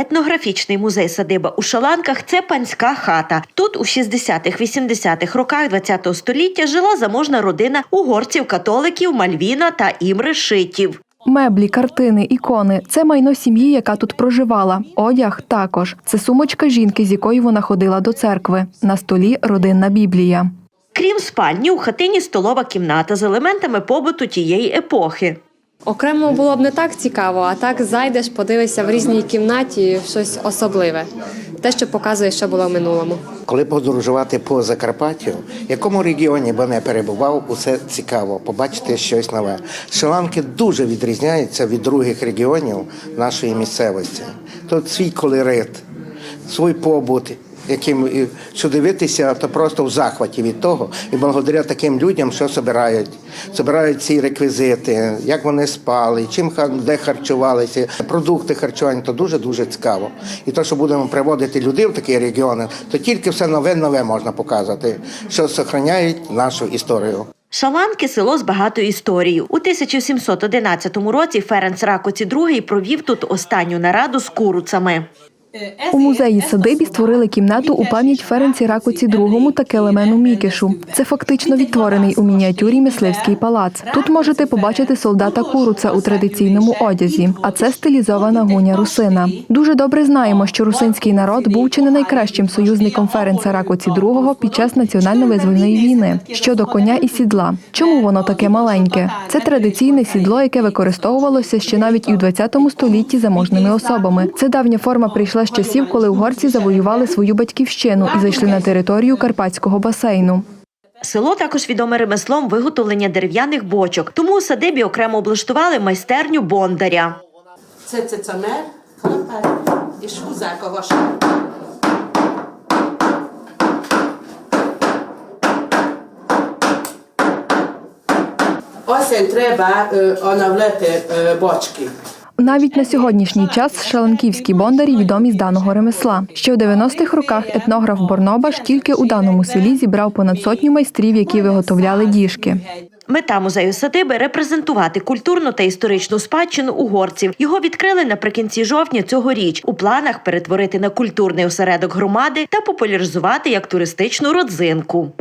Етнографічний музей садиба у Шаланках це панська хата. Тут у 60-80-х роках ХХ століття жила заможна родина угорців, католиків, Мальвіна та Імри Шитів. Меблі, картини, ікони це майно сім'ї, яка тут проживала. Одяг також. Це сумочка жінки, з якою вона ходила до церкви. На столі родинна біблія. Крім спальні, у хатині столова кімната з елементами побуту тієї епохи. Окремо було б не так цікаво, а так зайдеш, подивишся в різній кімнаті щось особливе, те, що показує, що було в минулому. Коли подорожувати по Закарпаттю, в якому регіоні би не перебував, усе цікаво, побачити щось нове. Шри-Ланки дуже відрізняються від других регіонів нашої місцевості. Тут свій колорит, свій побут, яким що дивитися, то просто в захваті від того. І благодаря таким людям, що збирають, збирають ці реквізити, як вони спали, чим де харчувалися, продукти харчування, то дуже дуже цікаво. І то, що будемо приводити людей в такі регіони, то тільки все нове нове можна показати, що зберігають нашу історію. Шаланки село з багатою історією. У 1711 році Ференц Ракоці II провів тут останню нараду з куруцами. У музеї садибі створили кімнату у пам'ять Ференці Ракоці II та Келемену Мікішу. Це фактично відтворений у мініатюрі мисливський палац. Тут можете побачити солдата Куруца у традиційному одязі, а це стилізована гуня русина. Дуже добре знаємо, що русинський народ був чи не найкращим союзником Ференца Ракоці II під час національно-визвольної війни. Щодо коня і сідла, чому воно таке маленьке? Це традиційне сідло, яке використовувалося ще навіть і у 20 столітті заможними особами. Це давня форма прийшла з часів, коли угорці завоювали свою батьківщину і зайшли на територію карпатського басейну. Село також відоме ремеслом виготовлення дерев'яних бочок, тому у садибі окремо облаштували майстерню бондаря. Це цицамер, хлопець і шузак a vasat. Осень треба е, оновити е, бочки. Навіть на сьогоднішній час шаланківські бондарі відомі з даного ремесла. Ще в 90-х роках етнограф Борнобаш тільки у даному селі зібрав понад сотню майстрів, які виготовляли діжки. Мета музею садиби репрезентувати культурну та історичну спадщину угорців. Його відкрили наприкінці жовтня цьогоріч. У планах перетворити на культурний осередок громади та популяризувати як туристичну родзинку.